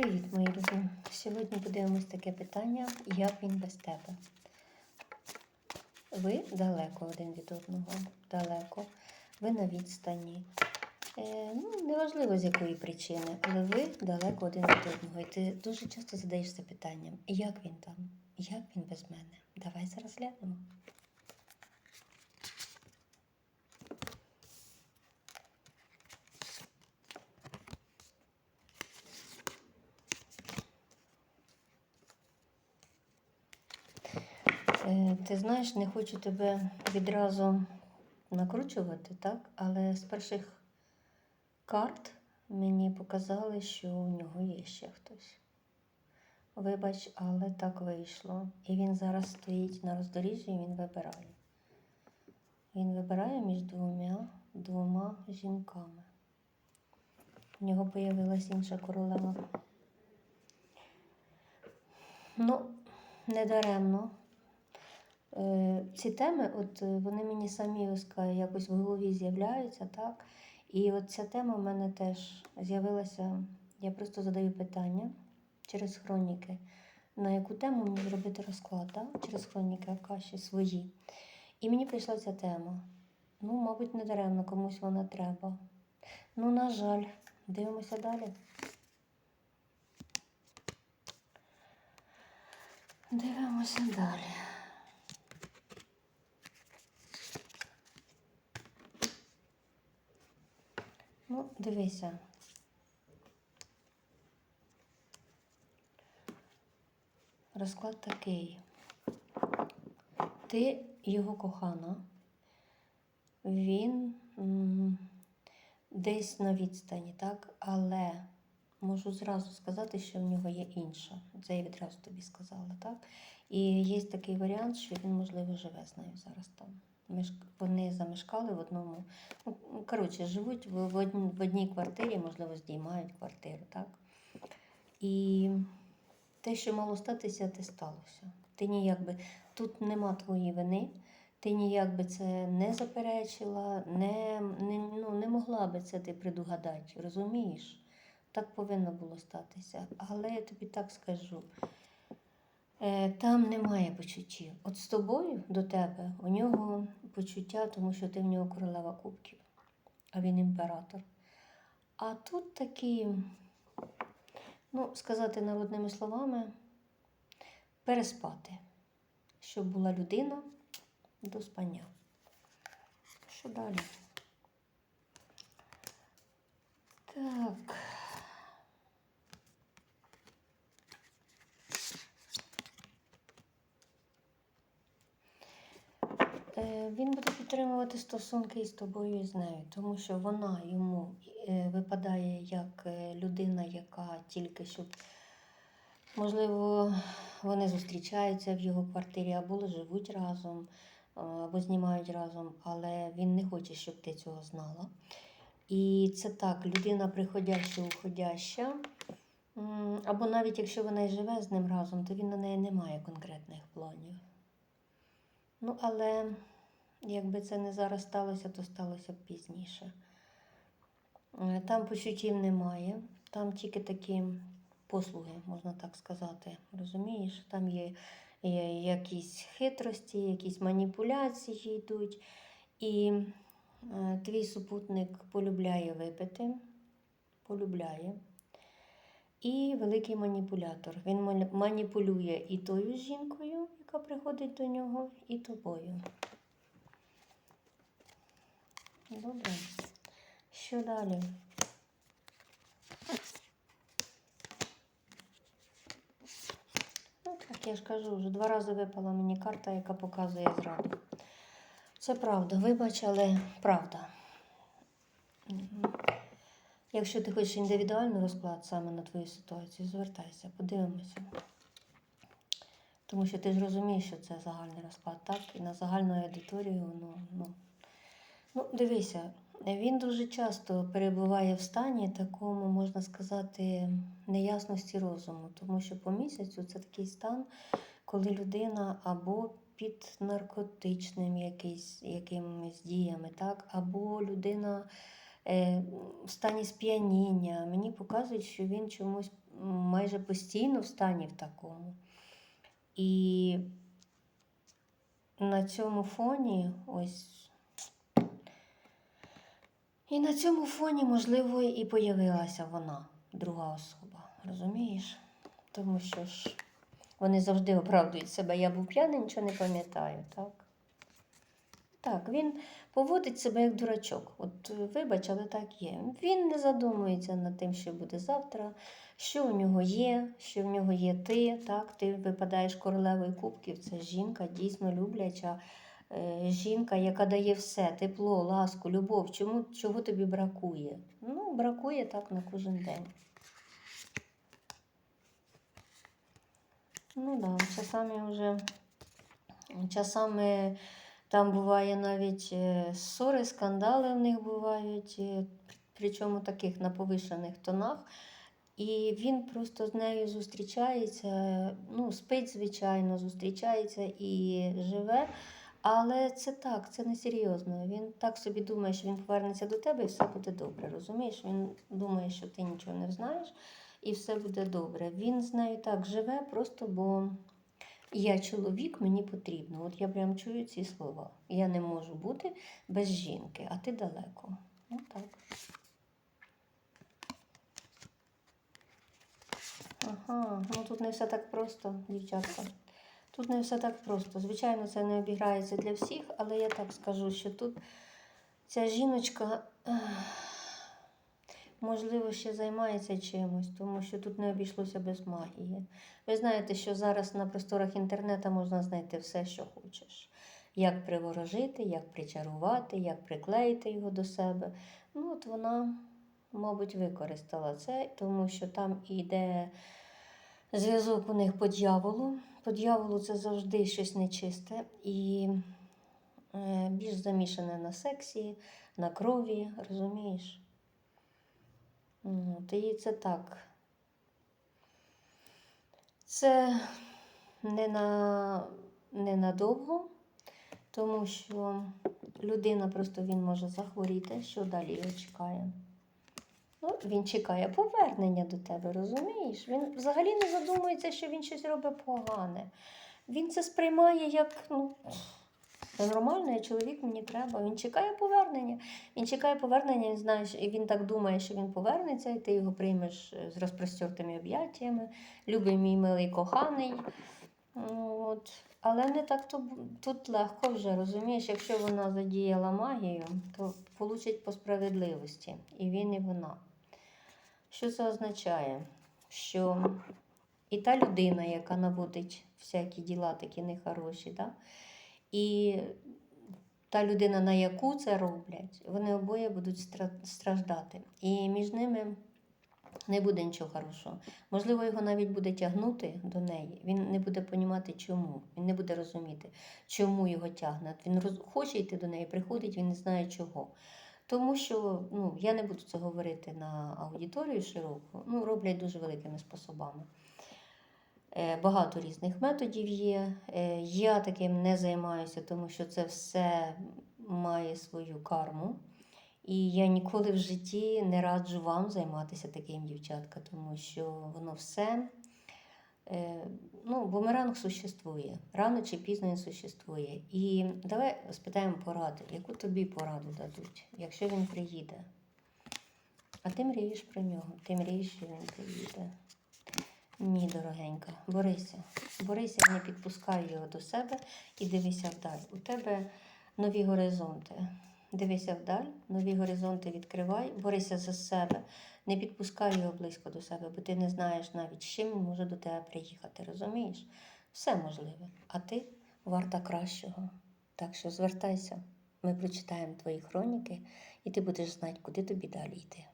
Привіт, мої любі. Сьогодні подивимось таке питання, як він без тебе. Ви далеко один від одного, далеко, ви на відстані. Е, ну, неважливо з якої причини, але ви далеко один від одного. І ти дуже часто задаєшся питанням, як він там, як він без мене. Давай зараз глянемо. Ти знаєш, не хочу тебе відразу накручувати, так? Але з перших карт мені показали, що у нього є ще хтось. Вибач, але так вийшло. І він зараз стоїть на роздоріжжі і він вибирає. Він вибирає між двома, двома жінками. У нього появилась інша королева. Ну, недаремно. Е, ці теми, от е, вони мені самі ось якось в голові з'являються, так? І от ця тема в мене теж з'явилася. Я просто задаю питання через хроніки, на яку тему мені зробити розклад, так? через хроніки Акаші свої. І мені прийшла ця тема. Ну, мабуть, не даремно, комусь вона треба. Ну, на жаль, дивимося далі. Дивимося далі. Ну, дивися. Розклад такий. Ти його кохана. Він десь на відстані, так? Але можу зразу сказати, що в нього є інша. Це я відразу тобі сказала, так? І є такий варіант, що він, можливо, живе з нею зараз там. Вони замешкали в одному. Ну, коротше, живуть в одній квартирі, можливо, здіймають квартиру, так? І те, що мало статися, те сталося. Ти ніяк би тут нема твоєї вини, ти ніяк би це не заперечила, не, не, ну, не могла би це ти предугадати, розумієш? Так повинно було статися. Але я тобі так скажу. Е, Там немає почуттів. От з тобою до тебе у нього почуття, тому що ти в нього королева кубків, а він імператор. А тут такі, ну, сказати народними словами, переспати, щоб була людина до спання. Що далі? Так. Е, Він буде підтримувати стосунки із тобою і з нею, тому що вона йому е, випадає як е, людина, яка тільки щоб, можливо, вони зустрічаються в його квартирі або живуть разом, або знімають разом, але він не хоче, щоб ти цього знала. І це так, людина приходяща, уходяща. Або навіть якщо вона і живе з ним разом, то він на неї не має конкретних планів. Ну, але якби це не зараз сталося, то сталося б пізніше. Е, Там почуттів немає, там тільки такі послуги, можна так сказати. Розумієш? Там є, є якісь хитрості, якісь маніпуляції йдуть. І е, твій супутник полюбляє випити, полюбляє. І великий маніпулятор. Він маніпулює і тою жінкою, яка приходить до нього, і тобою. Добре. Що далі? Ну, так я ж кажу, вже два рази випала мені карта, яка показує зраду. Це правда, вибач, але правда. Якщо ти хочеш індивідуальний розклад саме на твою ситуацію, звертайся, подивимося. Тому що ти ж розумієш, що це загальний розклад, так? І на загальну аудиторію, ну, ну, ну дивися, він дуже часто перебуває в стані такому, можна сказати, неясності розуму. Тому що по місяцю це такий стан, коли людина або під наркотичним якимись діями, так? або людина в стані сп'яніння. Мені показують, що він чомусь майже постійно в стані в такому. І на цьому фоні ось. І на цьому фоні, можливо, і появилася вона, друга особа. Розумієш? Тому що ж вони завжди оправдують себе. Я був п'яний, нічого не пам'ятаю, так? Так, він поводить себе як дурачок. От вибач, але так є. Він не задумується над тим, що буде завтра, що у нього є, що в нього є ти. Так, ти випадаєш королевою кубків. Це жінка дійсно любляча. е, Жінка, яка дає все, тепло, ласку, любов. Чому, чого тобі бракує? Ну, бракує так на кожен день. Ну так, да, часами вже часами там буває навіть е, ссори, скандали в них бувають, е, причому таких на повишених тонах. І він просто з нею зустрічається, ну, спить, звичайно, зустрічається і живе. Але це так, це не серйозно. Він так собі думає, що він повернеться до тебе і все буде добре. Розумієш? Він думає, що ти нічого не знаєш, і все буде добре. Він з нею так живе, просто бо я чоловік, мені потрібно. От я прям чую ці слова. Я не можу бути без жінки, а ти далеко. Ну так. Ага, ну тут не все так просто, дівчатка. Тут не все так просто. Звичайно, це не обіграється для всіх, але я так скажу, що тут ця жіночка, можливо, ще займається чимось, тому що тут не обійшлося без магії. Ви знаєте, що зараз на просторах інтернету можна знайти все, що хочеш. Як приворожити, як причарувати, як приклеїти його до себе. Ну, от вона, мабуть, використала це, тому що там іде зв'язок у них по дьяволу. По дьяволу це завжди щось нечисте і е, більш замішане на сексі, на крові, розумієш? От, і це так. Це не на, ненадовго, тому що людина просто він може захворіти, що далі його чекає. Ну, він чекає повернення до тебе, розумієш? Він взагалі не задумується, що він щось робить погане. Він це сприймає як ну, це нормально, я чоловік мені треба. Він чекає повернення. Він чекає повернення, він знає, і він так думає, що він повернеться, і ти його приймеш е, з розпростертими об'яттями. Любий мій милий коханий. От. Але не так то тут легко вже, розумієш, якщо вона задіяла магію, то получить по справедливості. І він, і вона. Що це означає? Що і та людина, яка наводить всякі діла такі нехороші, да? І та людина, на яку це роблять, вони обоє будуть страждати. І між ними не буде нічого хорошого. Можливо, його навіть буде тягнути до неї. Він не буде розуміти, чому. Він не буде розуміти, чому його тягне. Він роз... хоче йти до неї, приходить, він не знає чого. Тому що ну, я не буду це говорити на аудиторію широку, ну, роблять дуже великими способами. Е, Багато різних методів є. Е, Я таким не займаюся, тому що це все має свою карму. І я ніколи в житті не раджу вам займатися таким, дівчатка, тому що воно все. е, Ну, бумеранг существує. Рано чи пізно він существує. І давай спитаємо поради, яку тобі пораду дадуть, якщо він приїде. А ти мрієш про нього, ти мрієш, що він приїде. Ні, дорогенька, борися. Борися, не підпускай його до себе і дивися вдаль. У тебе нові горизонти. Дивися вдаль, нові горизонти відкривай, борися за себе, не підпускай його близько до себе, бо ти не знаєш навіть, з чим він може до тебе приїхати. Розумієш? Все можливе. А ти варта кращого. Так що звертайся, ми прочитаємо твої хроніки, і ти будеш знати, куди тобі далі йти.